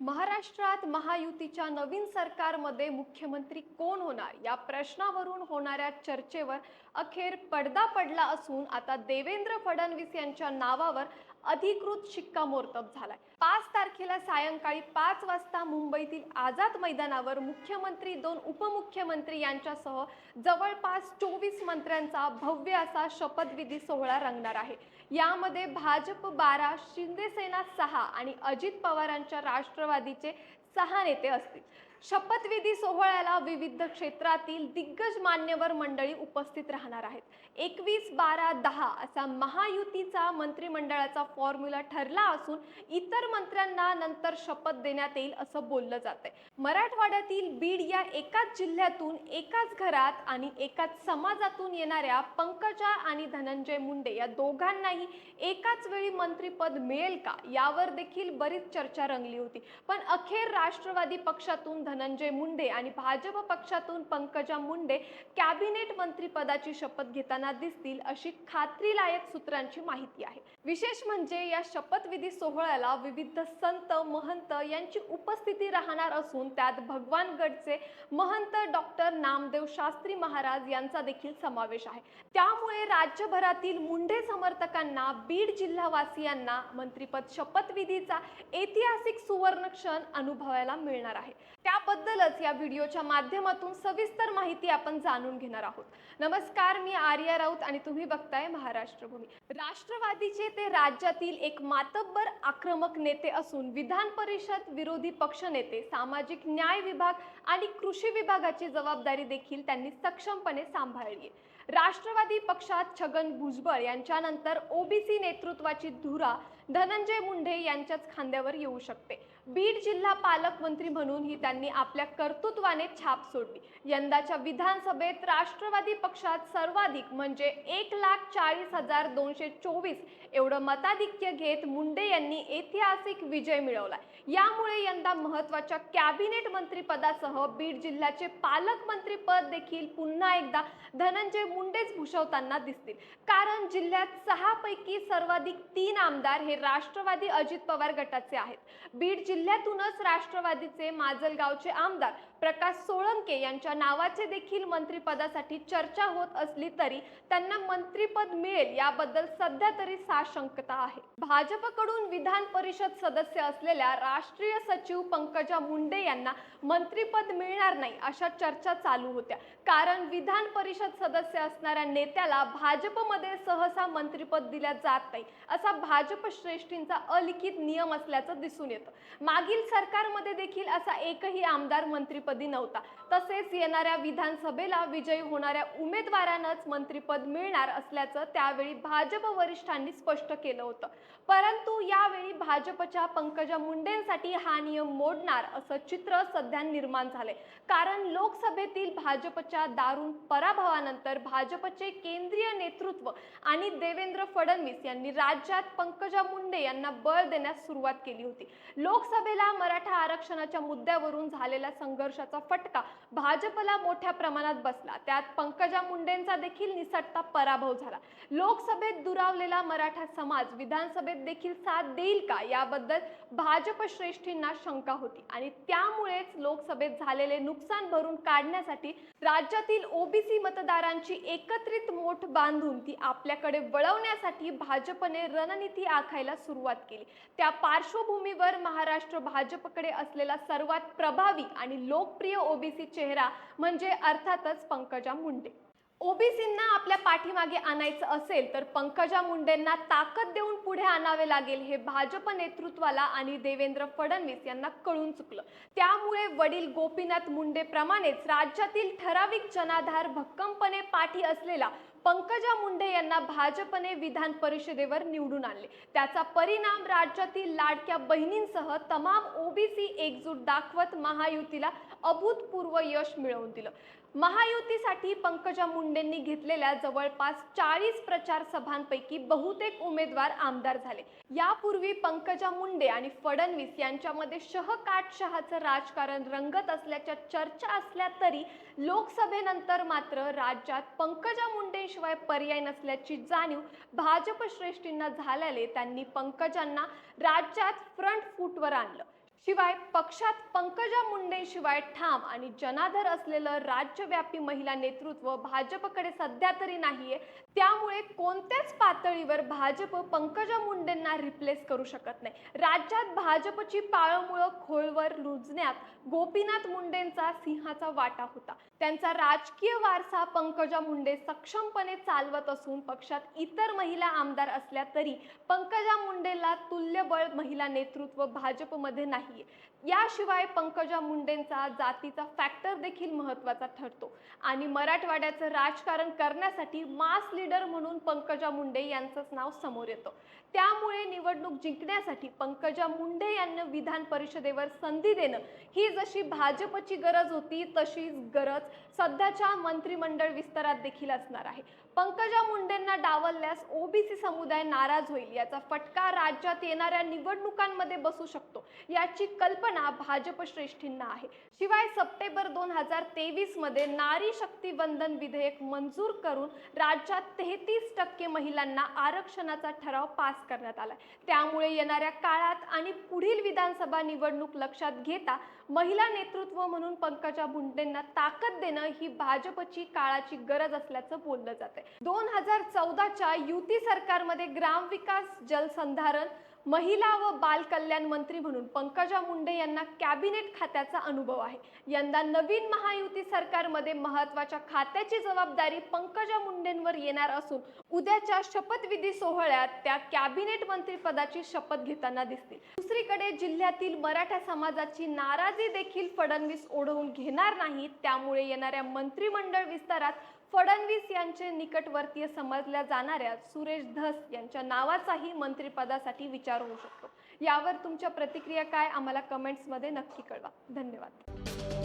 महाराष्ट्रात महायुतीच्या नवीन सरकारमध्ये मुख्यमंत्री कोण होणार? या प्रश्नावरून होणाऱ्या चर्चेवर अखेर पडदा पडला असून आता देवेंद्र फडणवीस यांच्या नावावर अधिकृत शिक्कामोर्तब झालाय. पाच तारखेला सायंकाळी पाच वाजता मुंबईतील आझाद मैदानावर मुख्यमंत्री दोन उपमुख्यमंत्री यांच्यासह जवळपास चोवीस मंत्र्यांचा भव्य असा शपथविधी सोहळा रंगणार आहे. यामध्ये भाजप बारा शिंदेसेना सहा आणि अजित पवारांच्या राष्ट्रवादीचे सहा नेते असतील. शपथविधी सोहळ्याला विविध क्षेत्रातील दिग्गज मान्यवर मंडळी उपस्थित राहणार आहेत. एकवीस बारा दहा असा महायुतीचा मंत्रिमंडळाचा फॉर्म्युला ठरला असून इतर मंत्र्यांना नंतर शपथ देण्यात येईल असं बोललं जात आहे मराठवाड्यातील बीड या एकाच जिल्ह्यातून एकाच घरात आणि एकाच समाजातून येणाऱ्या पंकजा आणि धनंजय मुंडे या दोघांनाही एकाच वेळी मंत्रिपद मिळेल का? यावर देखील बरीच चर्चा रंगली होती. पण अखेर राष्ट्रवादी पक्षातून धनंजय मुंडे आणि भाजप पक्षातून पंकजा मुंडे कॅबिनेट मंत्रीपदाची शपथ घेताना दिसतील अशी खात्रीलायक सूत्रांची माहिती आहे. विशेष म्हणजे या शपथविधी सोहळ्याला विविध संत महंत यांची उपस्थिती राहणार असून त्यात भगवानगडचे महंत डॉक्टर नामदेव शास्त्री महाराज यांचा देखील समावेश आहे. त्यामुळे राज्यभरातील मुंडे समर्थकांना बीड जिल्हावासियांना मंत्रीपद शपथविधीचा ऐतिहासिक सुवर्ण क्षण अनुभवायला मिळणार आहे. त्याबद्दलच या व्हिडिओच्या माध्यमातून सविस्तर माहिती आपण जाणून घेणार आहोत. नमस्कार मी आर्या राऊत आणि तुम्ही बघताय महाराष्ट्र भूमी राष्ट्रवादीचे ते राज्यातील एक मातब्बर आक्रमक नेते असून विधान परिषद विरोधी पक्षनेते सामाजिक न्याय विभाग आणि कृषी विभागाची जबाबदारी देखील त्यांनी सक्षमपणे सांभाळली राष्ट्रवादी पक्षात छगन भुजबळ यांच्यानंतर ओबीसी नेतृत्वाची धुरा धनंजय मुंडे यांच्याच खांद्यावर येऊ शकते. बीड जिल्हा पालकमंत्री म्हणूनही त्यांनी आपल्या कर्तृत्वाने छाप सोडली. यंदाच्या विधानसभेत राष्ट्रवादी पक्षात सर्वाधिक म्हणजे एक लाख चाळीस हजार दोनशे चोवीस एवढं मताधिक्य घेत मुंडे यांनी ऐतिहासिक विजय मिळवला. यामुळे यंदा महत्त्वाच्या कॅबिनेट मंत्रीपदासह बीड जिल्ह्याचे पालकमंत्रीपद देखील पुन्हा एकदा धनंजय मुंडेच भूषवताना दिसतील. कारण जिल्ह्यात सहा पैकी सर्वाधिक तीन आमदार हे राष्ट्रवादी अजित पवार गटाचे आहेत. बीड जिल्ह्यातूनच राष्ट्रवादीचे माजलगावचे आमदार प्रकाश सोळंके यांच्या नावाचे देखील मंत्रिपदासाठी चर्चा होत असली तरी त्यांना मंत्रिपद मिळेल याबद्दल सध्या तरी साशंकता आहे. भाजपकडून विधान परिषद सदस्य असलेल्या राष्ट्रीय सचिव पंकजा मुंडे यांना मंत्रिपद मिळणार नाही अशा चर्चा चालू होत्या. कारण विधान परिषद सदस्य असणाऱ्या नेत्याला भाजपमध्ये सहसा मंत्रिपद दिल्या जात नाही असा भाजप श्रेष्ठींचा अलिखित नियम असल्याचं दिसून येतं. मागील सरकारमध्ये देखील असा एकही आमदार मंत्रिपद नव्हता. तसेच येणाऱ्या विधानसभेला विजयी होणाऱ्या उमेदवारांनाच मंत्रीपद मिळणार असल्याचं त्यावेळी भाजप वरिष्ठांनी स्पष्ट केलं होतं. परंतु यावेळी भाजपच्या पंकजा मुंडेंसाठी हा नियम मोडणार असं चित्र सध्या निर्माण झालंय. कारण लोकसभेतील भाजपच्या दारुण पराभवानंतर भाजपचे केंद्रीय नेतृत्व आणि देवेंद्र फडणवीस यांनी राज्यात पंकजा मुंडे यांना बळ देण्यास सुरुवात केली होती. लोकसभेला मराठा आरक्षणाच्या मुद्द्यावरून झालेला संघर्ष संघर्षाचा फटका भाजपला मोठ्या प्रमाणात बसला. त्यात पंकजा मुंडेंचा देखील निसटता पराभव झाला. लोकसभेत दुरावलेला मराठा समाज विधानसभेत देखील साथ देईल का? याबद्दल भाजप श्रेष्ठींना शंका होती आणि त्यामुळेच लोकसभेत झालेले नुकसान भरून काढण्यासाठी राज्यातील ओबीसी मतदारांची एकत्रित मोठ बांधून ती आपल्याकडे वळवण्यासाठी भाजपने रणनीती आखायला सुरुवात केली. त्या पार्श्वभूमीवर महाराष्ट्र भाजपकडे असलेला सर्वात प्रभावी आणि लोक लोकप्रिय ओबीसी चेहरा म्हणजे अर्थातच पंकजा मुंडे. ओबीसींना आपल्या पाठीमागे आणायचं असेल तर पंकजा मुंडेंना ताकद देऊन पुढे आणावे लागेल हे भाजप नेतृत्वाला आणि देवेंद्र फडणवीस यांना कळून चुकलं. त्यामुळे वडील गोपीनाथ मुंडे प्रमाणेच राज्यातील ठराविक जनाधार भक्कमपणे पाठी असलेला पंकजा मुंडे यांना भाजपने विधान परिषदेवर निवडून आणले. त्याचा परिणाम राज्यातील लाडक्या बहिणींसह तमाम ओबीसी एकजूट दाखवत महायुतीला अभूतपूर्व यश मिळवून दिलं. महायुतीसाठी पंकजा मुंडेंनी घेतलेल्या जवळपास चाळीस प्रचार सभांपैकी बहुतेक उमेदवार आमदार झाले. यापूर्वी पंकजा मुंडे आणि फडणवीस यांच्यामध्ये शहकाटशहाचं राजकारण रंगत असल्याच्या चर्चा असल्या तरी लोकसभेनंतर मात्र राज्यात पंकजा मुंडेशिवाय पर्याय नसल्याची जाणीव भाजप श्रेष्ठींना झाल्याने त्यांनी पंकजांना राज्यात फ्रंट फूटवर आणलं. शिवाय पक्षात पंकजा मुंडेशिवाय ठाम आणि जनाधर असलेलं राज्यव्यापी महिला नेतृत्व भाजपकडे सध्या तरी नाहीये. त्यामुळे कोणत्याच पातळीवर भाजप पंकजा मुंडेंना रिप्लेस करू शकत नाही. राज्यात भाजपची पाळमुळं खोलवर रुजण्यात गोपीनाथ मुंडेंचा सिंहाचा वाटा होता. त्यांचा राजकीय वारसा पंकजा मुंडे सक्षमपणे चालवत असून पक्षात इतर महिला आमदार असल्या तरी पंकजा मुंडेला तुल्यबळ महिला नेतृत्व भाजपमध्ये नाही. नाहीये याशिवाय पंकजा मुंडेंचा जातीचा फॅक्टर देखील महत्त्वाचा ठरतो. आणि मराठवाड्याचं राजकारण करण्यासाठी मास लीडर म्हणून पंकजा मुंडे यांचंच नाव समोर येतं. त्यामुळे निवडणूक जिंकण्यासाठी पंकजा मुंडे यांना विधान परिषदेवर संधी देणं ही जशी भाजपची गरज होती तशीच गरज सध्याच्या मंत्रिमंडळ विस्तारात देखील असणार आहे. पंकजा मुंडेंना डावलल्यास ओबीसी समुदाय नाराज होईल याचा फटका राज्यात येणाऱ्या निवडणुकांमध्ये बसू शकतो. याची कल्पना भाजप श्रेष्ठींना आहे. शिवाय सप्टेंबर दोन हजार तेवीसमध्ये नारी शक्ती वंदन विधेयक मंजूर करून राज्यात तेहतीस टक्के महिलांना आरक्षणाचा ठराव पास करण्यात आला त्यामुळे येणाऱ्या काळात आणि पुढील विधानसभा निवडणूक लक्षात घेता महिला नेतृत्व म्हणून पंकजा मुंडेंना ताकद देणं ही भाजपची काळाची गरज असल्याचं बोललं जाते दोन हजार चौदाच्या युती सरकारमध्ये ग्रामविकास जलसंधारण महिला व बाल कल्याण मंत्री म्हणून पंकजा मुंडे यांना कॅबिनेट खात्याचा अनुभव आहे. यंदा नवीन महायुती सरकारमध्ये महत्त्वाच्या खात्याची जबाबदारी पंकजा मुंडेंवर येणार असून उद्याच्या शपथविधी सोहळ्यात त्या कॅबिनेट मंत्रीपदाची शपथ घेताना दिसतील. दुसरीकडे जिल्ह्यातील मराठा समाजाची नाराजी देखील फडणवीस ओढवून घेणार नाही त्यामुळे येणाऱ्या मंत्रिमंडळ विस्तारात फडणवीस यांचे निकटवर्तीय समजल्या जाणाऱ्या सुरेश धस यांच्या नावाचाही मंत्रिपदासाठी विचार होऊ शकतो. यावर तुमच्या प्रतिक्रिया काय? आम्हाला कमेंट्समध्ये नक्की कळवा. धन्यवाद.